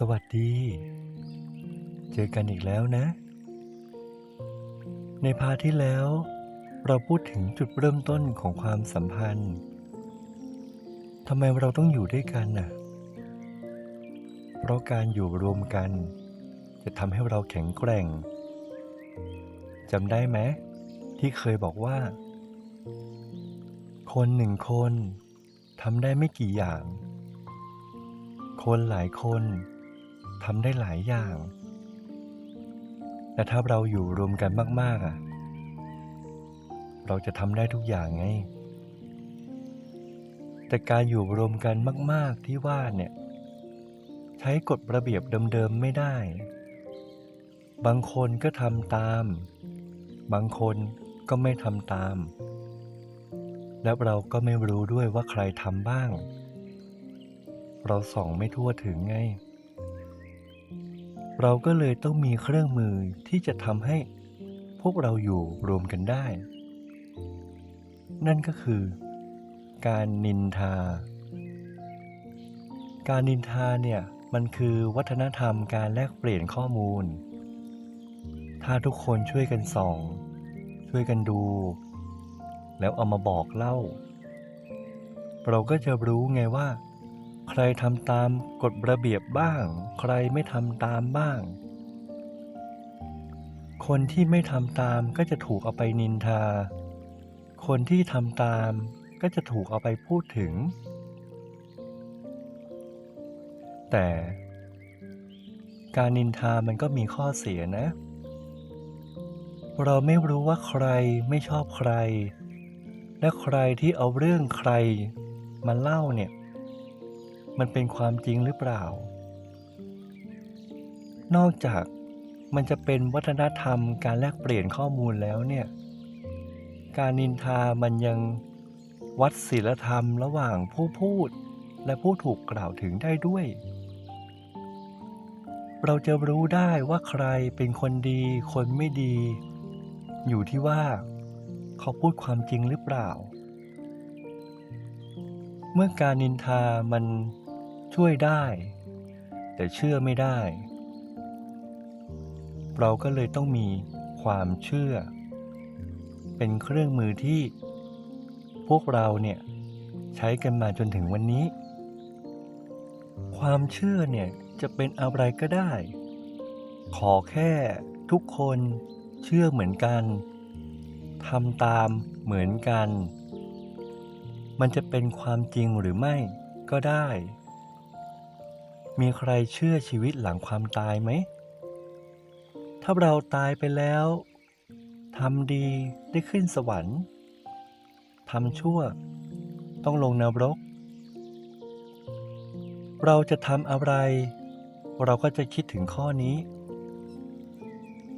สวัสดี เจอกันอีกแล้วนะ ในพาทที่แล้ว เราพูดถึงจุดเริ่มต้นของความสัมพันธ์ทำไมเราต้องอยู่ด้วยกันน่ะ เพราะการอยู่รวมกัน จะทำให้เราแข็งแกร่งจำได้ไหมที่เคยบอกว่า คนหนึ่งคนทำได้ไม่กี่อย่าง คนหลายคน ทำได้หลายอย่าง แต่ถ้าเราอยู่รวมกันมากๆอะ เราจะทำได้ทุกอย่างไง แต่การอยู่รวมกันมาก ๆที่ว่าเนี่ย ใช้กฎระเบียบเดิมๆไม่ได้ บางคนก็ทำตาม บางคนก็ไม่ทำตาม แล้วเราก็ไม่รู้ด้วยว่าใครทำบ้าง เราส่องไม่ทั่วถึงไง เราก็เลยต้องมีเครื่องมือที่จะทำให้พวกเราอยู่รวมกันได้ นั่นก็คือ การนินทา การนินทาเนี่ยมันคือวัฒนธรรมการแลกเปลี่ยนข้อมูล ถ้าทุกคนช่วยกันส่อง ช่วยกันดู แล้วเอามาบอกเล่า เราก็จะรู้ไงว่า ใครทำตามกฎระเบียบบ้าง ใครไม่ทำตามบ้าง คนที่ไม่ทำตามก็จะถูกเอาไปนินทา คนที่ทำตามก็จะถูกเอาไปพูดถึง แต่การนินทามันก็มีข้อเสียนะ เราไม่รู้ว่าใครไม่ชอบใคร และใครที่เอาเรื่องใครมาเล่าเนี่ย มันเป็นความจริงหรือเปล่า นอกจากมันจะเป็นวัฒนธรรมการแลกเปลี่ยนข้อมูลแล้วเนี่ย การนินทามันยังวัดศีลธรรมระหว่างผู้พูดและผู้ถูกกล่าวถึงได้ด้วย เราจะรู้ได้ว่าใครเป็นคนดี คนไม่ดี อยู่ที่ว่า เขาพูดความจริงหรือเปล่า เมื่อการนินทามัน ช่วยได้ แต่เชื่อไม่ได้ เราก็เลยต้องมีความเชื่อ เป็นเครื่องมือที่ พวกเราเนี่ยใช้กันมาจนถึงวันนี้ ความเชื่อเนี่ยจะเป็นอะไรก็ได้ ขอแค่ทุกคนเชื่อเหมือนกันทำตามเหมือนกัน มันจะเป็นความจริงหรือไม่ก็ได้ มีใครเชื่อชีวิตหลังความตายไหม ถ้าเราตายไปแล้วทำดีได้ขึ้นสวรรค์ทำชั่ว ต้องลงนรก เราจะทำอะไร เราก็จะคิดถึงข้อนี้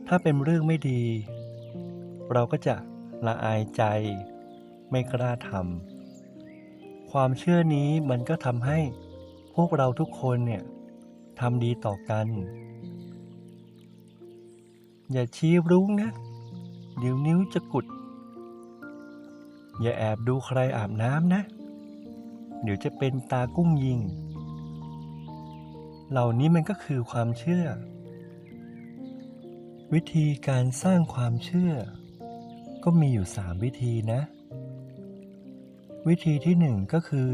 ถ้าเป็นเรื่องไม่ดี เราก็จะละอายใจ ไม่กล้าทำความเชื่อนี้มันก็ทำให้ พวกเราทุกคนเนี่ยทำดีต่อกัน อย่าชี้รุ้งนะ เดี๋ยวนิ้วจะกุด อย่าแอบดูใครอาบน้ำนะ เดี๋ยวจะเป็นตากุ้งยิง เหล่านี้มันก็คือความเชื่อ วิธีการสร้างความเชื่อ ก็มีอยู่สามวิธีนะ วิธีที่หนึ่งก็คือ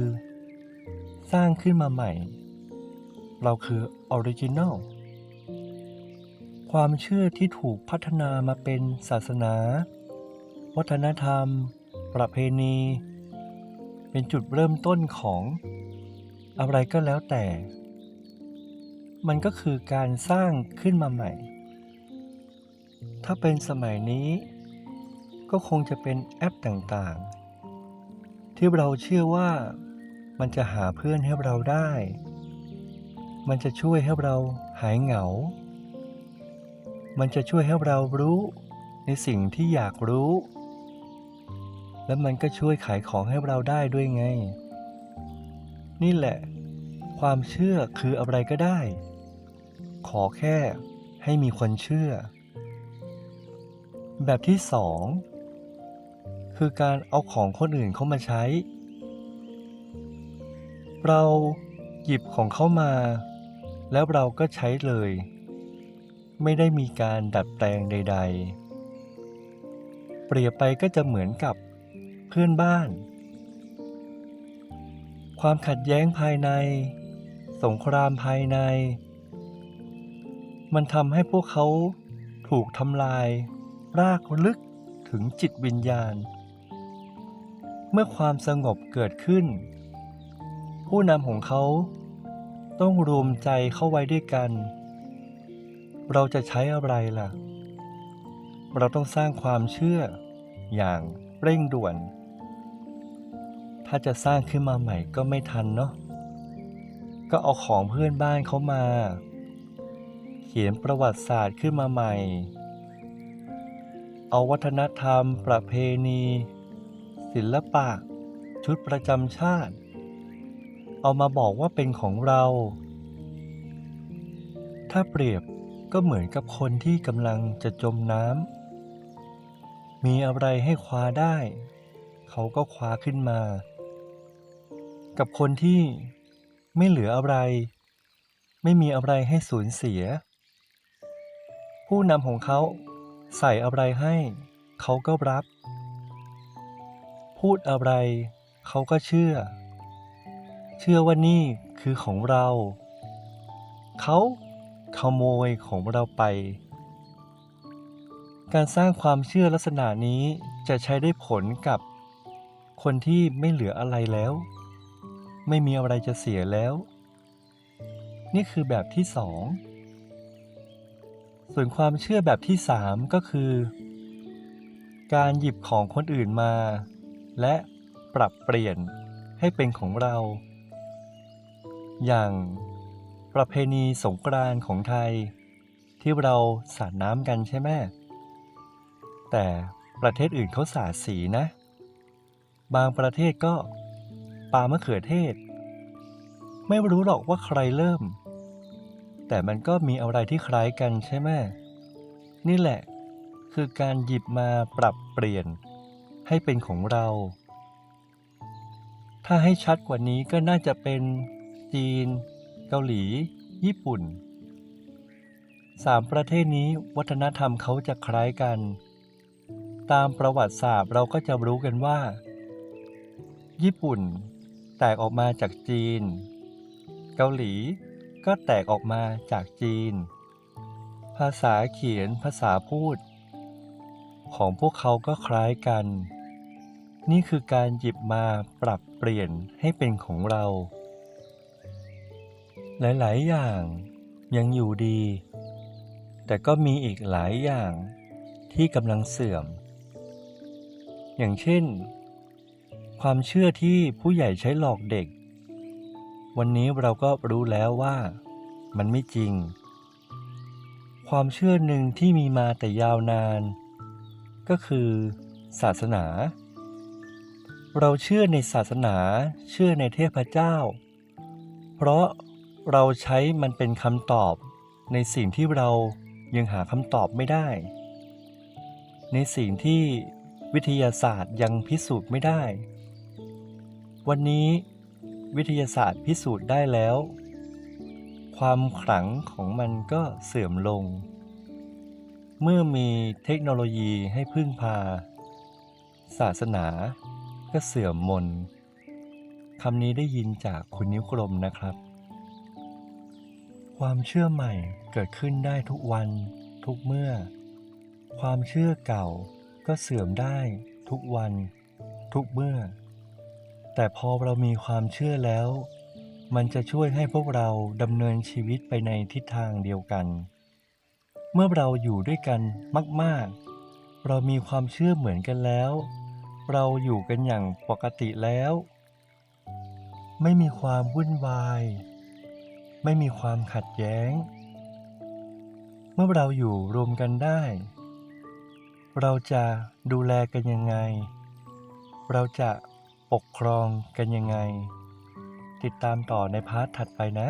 สร้างขึ้นมาใหม่ เราคือออริจิน l ลความเชื่อที่ถูกพัฒนามาเป็นศาสนา วัฒนธรรม ประเพณี เป็นจุดเริ่มต้นของอะไรก็แล้วแต่ มันก็คือการสร้างขึ้นมาใหม่ ถ้าเป็นสมัยนี้ ก็คงจะเป็นแอปต่างๆ ที่เราเชื่อว่า มันจะหาเพื่อนให้เราได้ มันจะช่วยให้เราหายเหงา มันจะช่วยให้เรารู้ในสิ่งที่อยากรู้ และมันก็ช่วยขายของให้เราได้ด้วยไง นี่แหละ ความเชื่อคืออะไรก็ได้ ขอแค่ให้มีคนเชื่อ แบบที่สองคือการเอาของคนอื่นเข้ามาใช้ เราหยิบของเขามา แล้วเราก็ใช้เลย ไม่ได้มีการดัดแปลงใด ๆ เปรียบไปก็จะเหมือนกับเพื่อนบ้าน ความขัดแย้งภายใน สงครามภายใน มันทำให้พวกเขาถูกทำลาย รากลึกถึงจิตวิญญาณ เมื่อความสงบเกิดขึ้น ผู้นำของเขา ต้องรวมใจเข้าไว้ด้วยกัน เราจะใช้อะไรล่ะ เราต้องสร้างความเชื่ออย่างเร่งด่วน ถ้าจะสร้างขึ้นมาใหม่ก็ไม่ทันเนาะ ก็เอาของเพื่อนบ้านเขามา เขียนประวัติศาสตร์ขึ้นมาใหม่ เอาวัฒนธรรม ประเพณี ศิลปะ ชุดประจำชาติ เอามาบอกว่าเป็นของเรา ถ้าเปรียบก็เหมือนกับคนที่กำลังจะจมน้ำ มีอะไรให้คว้าได้ เขาก็คว้าขึ้นมา กับคนที่ไม่เหลืออะไร ไม่มีอะไรให้สูญเสีย ผู้นำของเขาใส่อะไรให้ เขาก็รับ พูดอะไร เขาก็เชื่อ เชื่อว่านี่คือของเรา เขาขโมยของเราไป การสร้างความเชื่อลักษณะนี้จะใช้ได้ผลกับคนที่ไม่เหลืออะไรแล้ว ไม่มีอะไรจะเสียแล้ว นี่คือแบบที่สอง ส่วนความเชื่อแบบที่สามก็คือ การหยิบของคนอื่นมา และปรับเปลี่ยนให้เป็นของเรา อย่างประเพณีสงกรานต์ของไทย ที่เราสาดน้ำกันใช่ไหมแต่ประเทศอื่นเขาสาดสีนะ บางประเทศก็ปามะเขือเทศ ไม่รู้หรอกว่าใครเริ่ม แต่มันก็มีอะไรที่คล้ายกันใช่ไหมนี่แหละคือการหยิบมาปรับเปลี่ยนให้เป็นของเรา ถ้าให้ชัดกว่านี้ก็น่าจะเป็น จีน เกาหลี ญี่ปุ่นสามประเทศนี้วัฒนธรรมเขาจะคล้ายกัน ตามประวัติศาสตร์เราก็จะรู้กันว่า ญี่ปุ่น แตกออกมาจากจีน เกาหลี ก็แตกออกมาจากจีน ภาษาเขียนภาษาพูด ของพวกเขาก็คล้ายกัน นี่คือการหยิบมาปรับเปลี่ยนให้เป็นของเรา หลาย ๆ อย่างยังอยู่ดี แต่ก็มีอีกหลายอย่างที่กำลังเสื่อม อย่างเช่น ความเชื่อที่ผู้ใหญ่ใช้หลอกเด็ก วันนี้เราก็รู้แล้วว่ามันไม่จริง ความเชื่อหนึ่งที่มีมาแต่ยาวนาน ก็คือศาสนา เราเชื่อในศาสนาเชื่อในเทพเจ้า เพราะ เราใช้มันเป็นคำตอบในสิ่งที่เรายังหาคำตอบไม่ได้ ในสิ่งที่วิทยาศาสตร์ยังพิสูจน์ไม่ได้ วันนี้วิทยาศาสตร์พิสูจน์ได้แล้ว ความขลังของมันก็เสื่อมลง เมื่อมีเทคโนโลยีให้พึ่งพา ศาสนาก็เสื่อมมนคำนี้ได้ยินจากคุณนิ้วกลมนะครับ ความเชื่อใหม่เกิดขึ้นได้ทุกวัน ทุกเมื่อ ความเชื่อเก่าก็เสื่อมได้ทุกวัน ทุกเมื่อ แต่พอเรามีความเชื่อแล้ว มันจะช่วยให้พวกเราดำเนินชีวิตไปในทิศทางเดียวกัน เมื่อเราอยู่ด้วยกันมาก ๆ เรามีความเชื่อเหมือนกันแล้ว เราอยู่กันอย่างปกติแล้ว ไม่มีความวุ่นวาย ไม่มีความขัดแย้ง เมื่อเราอยู่รวมกันได้ เราจะดูแลกันยังไง เราจะปกครองกันยังไง ติดตามต่อในพาร์ทถัดไปนะ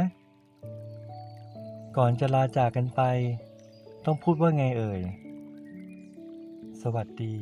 ก่อนจะลาจากกันไป ต้องพูดว่าไงเอ่ย สวัสดี